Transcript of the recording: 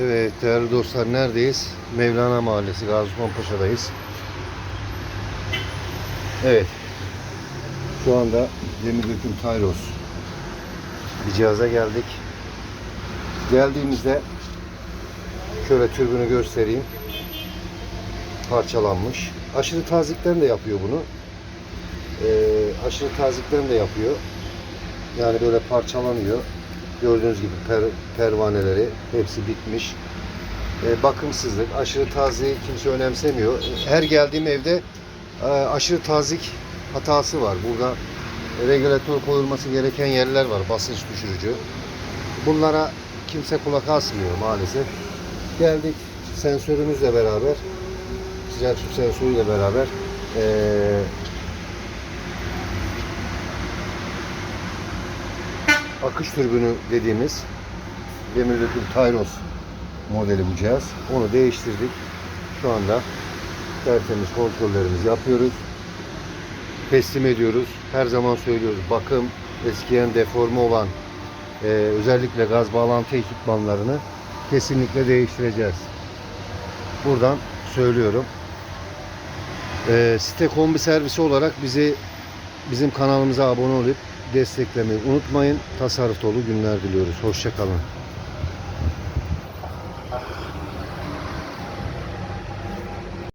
Evet değerli dostlar neredeyiz? Mevlana Mahallesi Gazi Paşa'dayız. Evet. Şu anda Demir Döküm Tyros bir cihaza geldik. Geldiğimizde şöyle türbünü göstereyim. Parçalanmış. Aşırı tazikten de yapıyor bunu. Ee, aşırı tazikten de yapıyor. Yani böyle parçalanıyor. Gördüğünüz gibi per, pervaneleri hepsi bitmiş. E, bakımsızlık, aşırı tazeyi kimse önemsemiyor. Her geldiğim evde e, aşırı tazik hatası var. Burada regülatör koyulması gereken yerler var, basınç düşürücü. Bunlara kimse kulak asmıyor maalesef. Geldik sensörümüzle beraber, sıcak su sensörüyle beraber e, akış türbünü dediğimiz demir döküm Tyros modeli bu cihaz. Onu değiştirdik. Şu anda tertemiz kontrollerimizi yapıyoruz. Teslim ediyoruz. Her zaman söylüyoruz. Bakım, eskiyen deforme olan e, özellikle gaz bağlantı ekipmanlarını kesinlikle değiştireceğiz. Buradan söylüyorum. E, site kombi servisi olarak bizi bizim kanalımıza abone olup desteklemeyi unutmayın. Tasarruf dolu günler diliyoruz. Hoşçakalın.